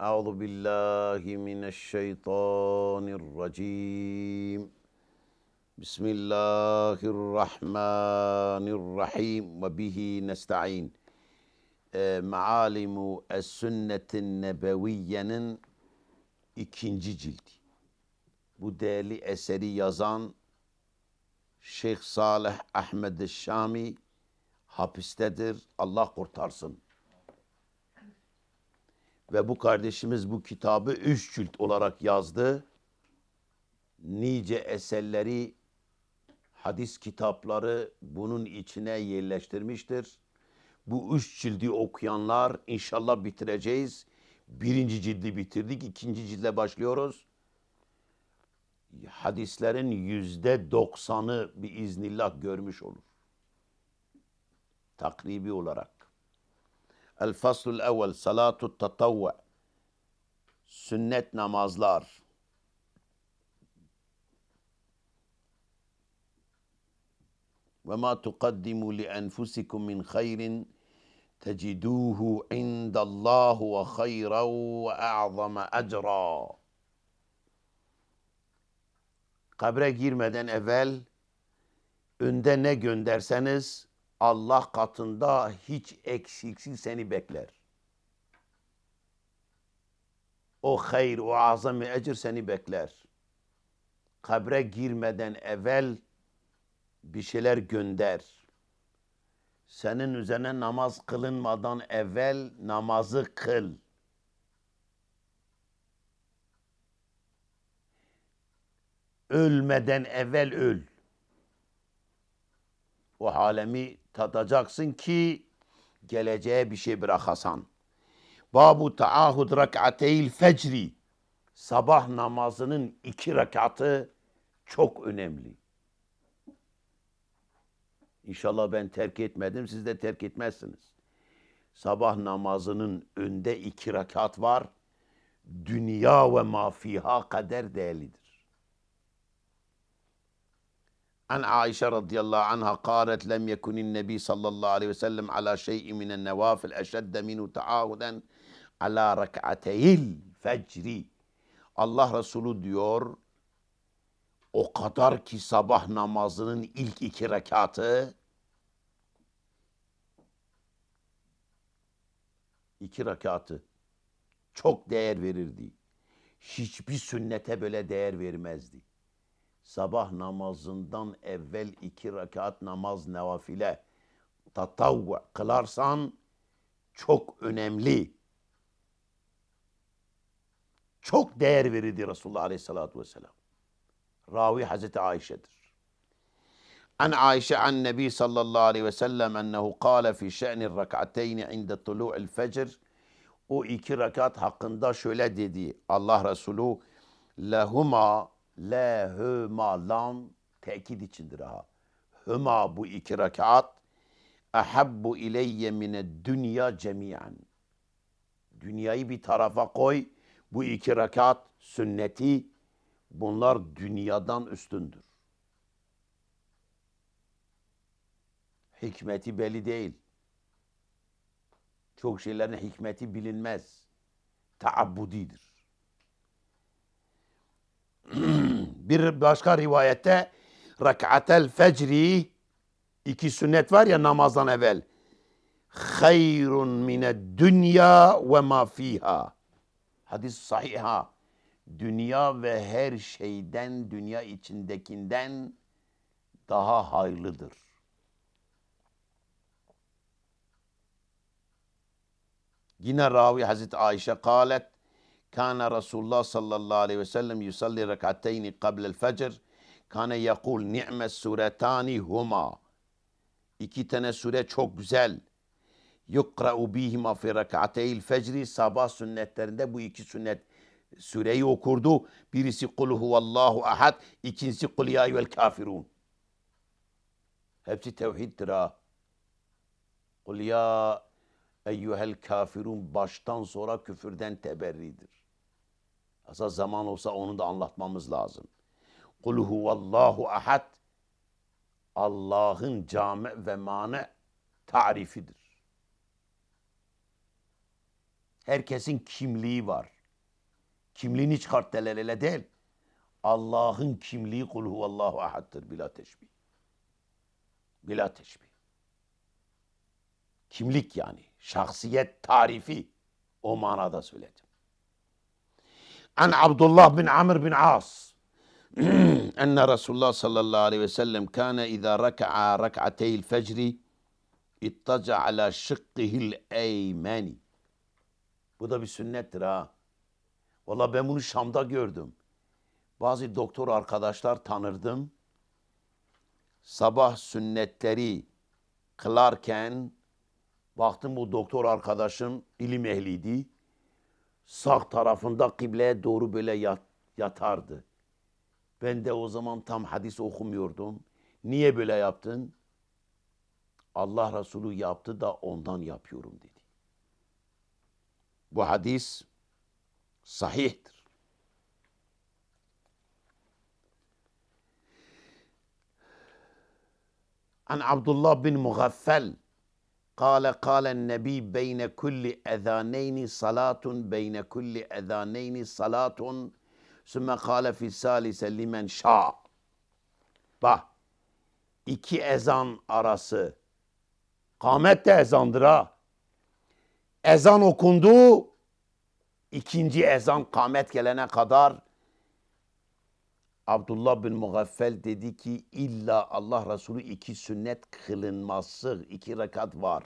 أعوذ بالله من الشيطان الرجيم بسم الله الرحمن الرحيم وبه نستعين Ee, Maalimu Es-Sünnetin Nebeviye'nin ikinci cildi. Bu değerli eseri yazan Şeyh Salih Ahmed Şami hapistedir. Allah kurtarsın. Ve bu kardeşimiz bu kitabı üç cilt olarak yazdı. Nice eserleri, hadis kitapları bunun içine yerleştirmiştir. Bu üç cildi okuyanlar inşallah bitireceğiz. Birinci cildi bitirdik, ikinci cilde başlıyoruz. Hadislerin yüzde doksanı bir iznillah görmüş olur. Takribi olarak. الفصل الأول صلاة التطوع. سنة نمازلار وما تقدم لأنفسكم من خير تجدوه عند الله وخيرا وأعظم أجرا. قبره girmeden evvel önde ne gönderseniz Allah katında hiç eksiksiz seni bekler. O hayır, o azami ecir seni bekler. Kabre girmeden evvel bir şeyler gönder. Senin üzerine namaz kılınmadan evvel namazı kıl. Ölmeden evvel öl. O alemi tadacaksın ki geleceğe bir şey bırakasan. Babu taahud rak'ateyl fecri. Sabah namazının iki rekatı çok önemli. İnşallah ben terk etmedim, siz de terk etmezsiniz. Sabah namazının önde iki rekat var. Dünya ve mafiha kadar değerlidir. An Aişe radıyallahu anha kâret lem yekunin nebi sallallahu aleyhi ve sellem ala şey'i minen nevafil eşedde minu taahuden ala rek'ateyil fecri. Allah Resulü diyor o kadar ki sabah namazının ilk iki rekatı iki rekatı çok değer verirdi. Hiçbir sünnete böyle değer vermezdi sabah namazından evvel iki rekat namaz nevafile tatavvu kılarsan çok önemli. Çok değer verirdi Resulullah Aleyhisselatü Vesselam. Ravi Hazreti Ayşe'dir. An Ayşe an Nebi sallallahu aleyhi ve sellem ennehu kâle fi şe'nir rek'ateyni inde tulu'il fecr. O iki rekat hakkında şöyle dedi. Allah Resulü lehuma Le hüma lam tekit içindir ha. Hüma bu iki rekat ehabbu ileyye mine dünya cemiyen. Dünyayı bir tarafa koy. Bu iki rekat sünneti bunlar dünyadan üstündür. Hikmeti belli değil. Çok şeylerin hikmeti bilinmez. Taabbudidir. bir başka rivayette rak'atel fecri iki sünnet var ya namazdan evvel. Hayrun mine dünya ve ma fiha. Hadis sahiha. Dünya ve her şeyden, dünya içindekinden daha hayırlıdır. Yine ravi Hazreti Ayşe kalet Kana Resulullah sallallahu aleyhi ve sellem yusalli rekateyni kablel fecr. Kana yakul ni'mes suretani huma. İki tane sure çok güzel. Yukra'u bihima fi rekateyil fecri. Sabah sünnetlerinde bu iki sünnet süreyi okurdu. Birisi kul huvallahu ahad, ikincisi kul ya vel kafirun. Hepsi tevhiddir ha. Kul ya eyyuhel kafirun baştan sonra küfürden teberridir. Asıl zaman olsa onu da anlatmamız lazım. Kul huvallahu ahad Allah'ın cami ve mane tarifidir. Herkesin kimliği var. Kimliğini çıkart derler öyle değil. Allah'ın kimliği kul huvallahu ahaddır bila teşbih. Bila teşbih. Kimlik yani. Şahsiyet tarifi. O manada söyledim. An Abdullah bin Amr bin As. enne Resulullah sallallahu aleyhi ve sellem kâne izâ reka'a rek'ateyl fecri ittaca ala şıkkihil eymeni. Bu da bir sünnettir ha. Valla ben bunu Şam'da gördüm. Bazı doktor arkadaşlar tanırdım. Sabah sünnetleri kılarken baktım bu doktor arkadaşım ilim ehliydi. Sağ tarafında kıbleye doğru böyle yat, yatardı. Ben de o zaman tam hadis okumuyordum. Niye böyle yaptın? Allah Resulü yaptı da ondan yapıyorum dedi. Bu hadis sahihtir. An Abdullah bin Mughaffel Kale kalen nebi beyne kulli ezaneyni salatun beyne kulli ezaneyni salatun sümme kale fissalise limen şa. Bak iki ezan arası. Kamet de ezandır ha. Ezan okundu, ikinci ezan kamet gelene kadar Abdullah bin Mughaffel dedi ki illa Allah Resulü iki sünnet kılınması, iki rekat var.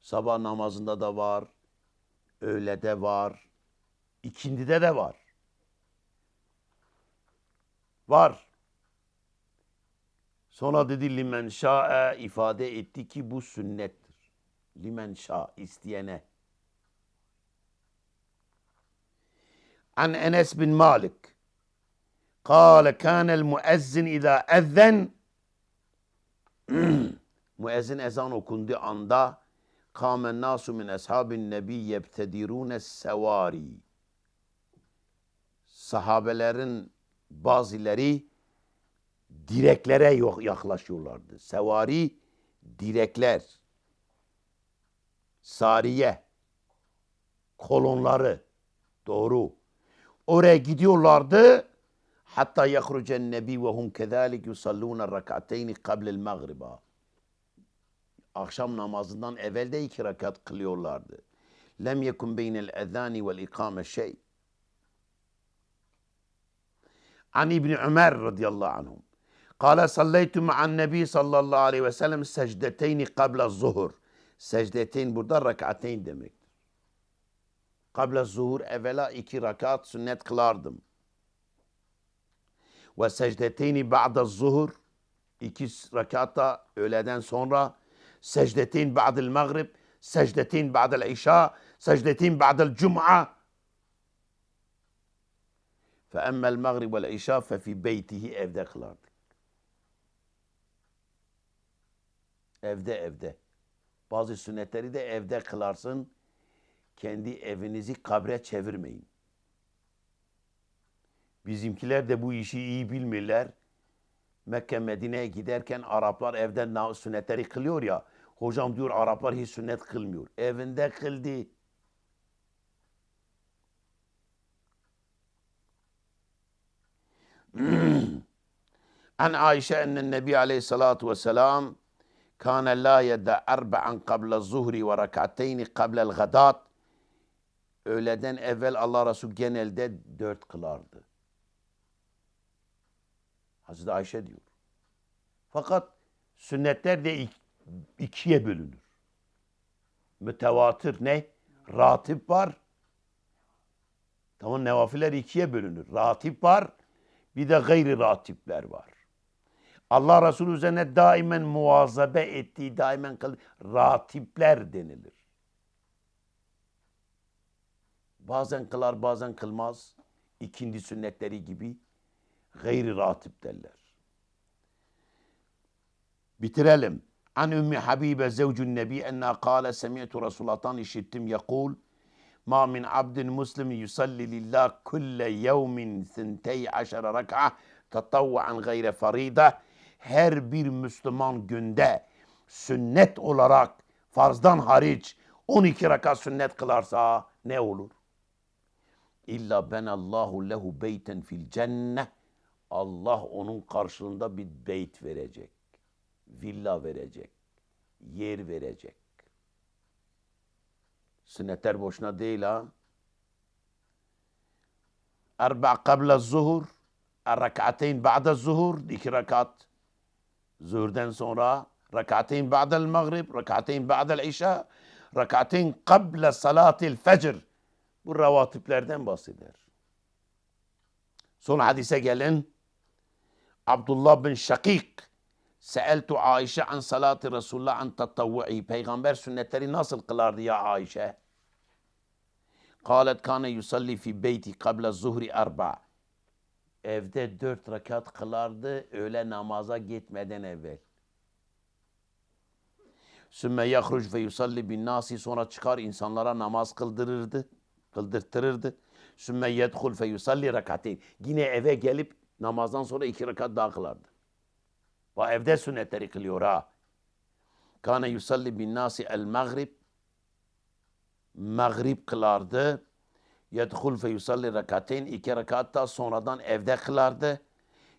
Sabah namazında da var, öğlede var, ikindide de var. Var. Sonra dedi limen şa'e ifade etti ki bu sünnettir. Limen şa isteyene. An Enes bin Malik Kâle kânel müezzin idâ ezzen Müezzin ezan okunduğu anda kâmen nâsu min eshabin nebi yebtedirûne sevâri Sahabelerin bazıları direklere yaklaşıyorlardı. Sevari direkler, sariye, kolonları doğru. Oraya gidiyorlardı. حتى يخرج النبي وهم كذلك يصلون الركعتين قبل المغرب. Akşam namazından evvel de iki rekat kılıyorlardı. Lem yekun beynel ezani vel ikame şey. An İbni Ömer radıyallahu anhum. Kale sallaytu ma'an nebi sallallahu aleyhi ve sellem secdeteyni kabla zuhur. Secdeteyn burada rakateyn demektir. Kabla zuhur evvela iki rakat sünnet kılardım. Ve secdeteyni ba'da zuhur. İki rekatta öğleden sonra. Secdeteyn ba'del maghrib. Secdeteyn ba'del işa. Secdeteyn ba'del cum'a. Fe emmel maghrib vel işa fe fi beytihi evde kılardı. Evde evde. Bazı sünnetleri de evde kılarsın. Kendi evinizi kabre çevirmeyin. Bizimkiler de bu işi iyi bilmirler. Mekke Medine'ye giderken Araplar evden sünnetleri kılıyor ya. Hocam diyor Araplar hiç sünnet kılmıyor. Evinde kıldı. An Ayşe ennen Nebi aleyhissalatu vesselam kana la yedda erba'an kabla zuhri ve rakateyni kablel gadat öğleden evvel Allah Resul genelde dört kılardı. Hazreti Ayşe diyor. Fakat sünnetler de ik- ikiye bölünür. Mütevatır ne? Ratip var. Tamam nevafiler ikiye bölünür. Ratip var. Bir de gayri ratipler var. Allah Resulü üzerine daimen muazabe ettiği, daimen kıl ratipler denilir. Bazen kılar, bazen kılmaz. İkindi sünnetleri gibi gayri ratip derler. Bitirelim. An Ümmü Habibe zevcun nebi enna kâle semi'tu Resulullah'tan işittim yekul ma min abdin muslim yusalli lillah kulle yevmin thintey aşara rak'a tatavvuan gayre farida her bir Müslüman günde sünnet olarak farzdan hariç 12 rekat sünnet kılarsa ne olur? İlla ben Allahu lehu beyten fil cenneh. Allah onun karşılığında bir beyt verecek. Villa verecek. Yer verecek. Sünnetler boşuna değil ha. Erba kabla zuhur. Rekateyn ba'da zuhur. iki rekat. Zuhurdan sonra rekateyn ba'del maghrib. Rekateyn ba'del işa. Rekateyn kabla salatil fecr. Bu revatiplerden bahseder. Son hadise gelin. Abdullah bin Şakik Seeltu Ayşe an salati Resulullah an tatavvu'i. Peygamber sünnetleri nasıl kılardı ya Ayşe? Kalet kane yusalli fi beyti kabla zuhri arba. Evde dört rekat kılardı öğle namaza gitmeden evvel. Sümme yahruc ve yusalli bin nasi sonra çıkar insanlara namaz kıldırırdı. Kıldırtırırdı. Sümme yedhul fe yusalli rekateyn. Yine eve gelip namazdan sonra iki rekat daha kılardı. Bu evde sünnetleri kılıyor ha. Kane yusalli bin nasi el maghrib. Maghrib kılardı. Yedhul fe yusalli rekateyn. iki rekat da sonradan evde kılardı.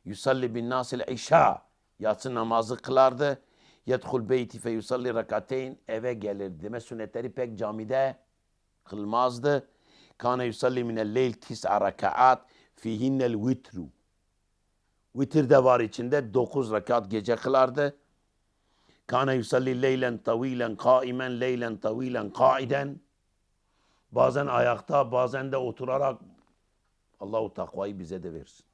Yusalli bin nasi el işa. Yatsı namazı kılardı. Yedhul beyti fe yusalli rekateyn. Eve gelirdi. Deme sünnetleri pek camide kılmazdı. Kane yusalli minel leyl tis'a rekaat fihinnel vitru. Vitir de var içinde. Dokuz rekat gece kılardı. Kane yusalli leylen tavilen kaimen leylen tavilen kaiden. Bazen ayakta bazen de oturarak Allahu takvayı bize de versin.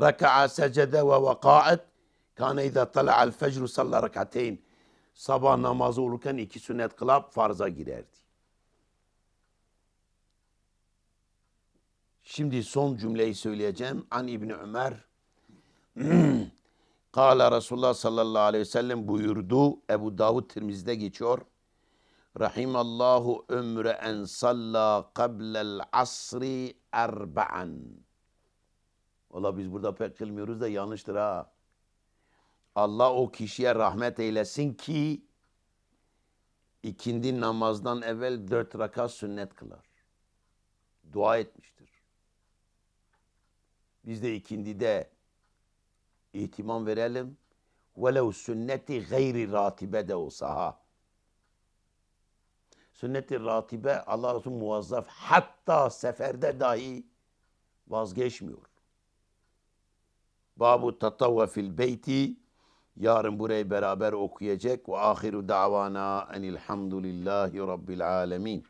Reka'a secede ve vekaat. Kane izâ tala'al fecru salla rekateyn. Sabah namazı olurken iki sünnet kılıp farza girerdi. Şimdi son cümleyi söyleyeceğim. An İbni Ömer Kale Resulullah sallallahu aleyhi ve sellem buyurdu. Ebu Davud Tirmiz'de geçiyor. Rahimallahu ömre en salla qablel asri erba'an. Valla biz burada pek kılmıyoruz da yanlıştır ha. Allah o kişiye rahmet eylesin ki ikindi namazdan evvel dört rakat sünnet kılar. Dua etmiştir. Biz de ikindide ihtimam verelim. Velev sünneti gayri ratibe de olsa ha. Sünnet-i ratibe Allah'ın muvazzaf hatta seferde dahi vazgeçmiyor. Babu tatavve fil beyti yarın burayı beraber okuyacak ve ahiru davana enilhamdülillahi rabbil alemin.